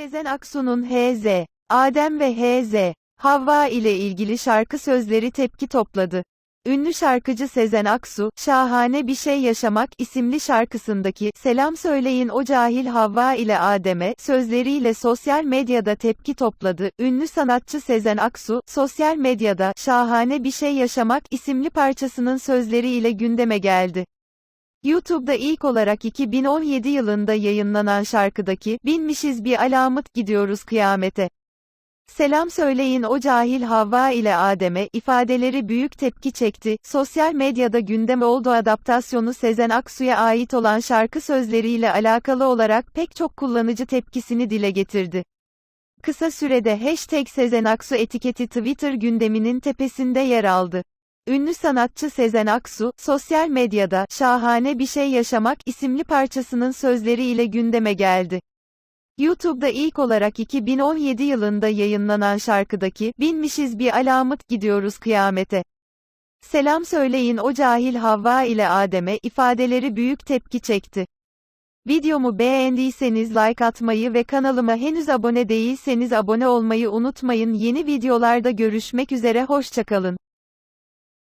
Sezen Aksu'nun H.Z. Adem ve H.Z. Havva ile ilgili şarkı sözleri tepki topladı. Ünlü şarkıcı Sezen Aksu, Şahane Bir Şey Yaşamak isimli şarkısındaki Selam Söyleyin O Cahil Havva ile Adem'e sözleriyle sosyal medyada tepki topladı. Ünlü sanatçı Sezen Aksu, sosyal medyada Şahane Bir Şey Yaşamak isimli parçasının sözleriyle gündeme geldi. YouTube'da ilk olarak 2017 yılında yayınlanan şarkıdaki Binmişiz bir alamet gidiyoruz kıyamete. Selam söyleyin o cahil Havva ile Adem'e ifadeleri büyük tepki çekti. Sosyal medyada gündem oldu adaptasyonu Sezen Aksu'ya ait olan şarkı sözleriyle alakalı olarak pek çok kullanıcı tepkisini dile getirdi. Kısa sürede hashtag Sezen Aksu etiketi Twitter gündeminin tepesinde yer aldı. Ünlü sanatçı Sezen Aksu, sosyal medyada Şahane Bir Şey Yaşamak isimli parçasının sözleriyle gündeme geldi. YouTube'da ilk olarak 2017 yılında yayınlanan şarkıdaki Binmişiz bir alamet gidiyoruz kıyamete. Selam söyleyin o cahil Havva ile Adem'e ifadeleri büyük tepki çekti. Videomu beğendiyseniz like atmayı ve kanalıma henüz abone değilseniz abone olmayı unutmayın. Yeni videolarda görüşmek üzere hoşçakalın.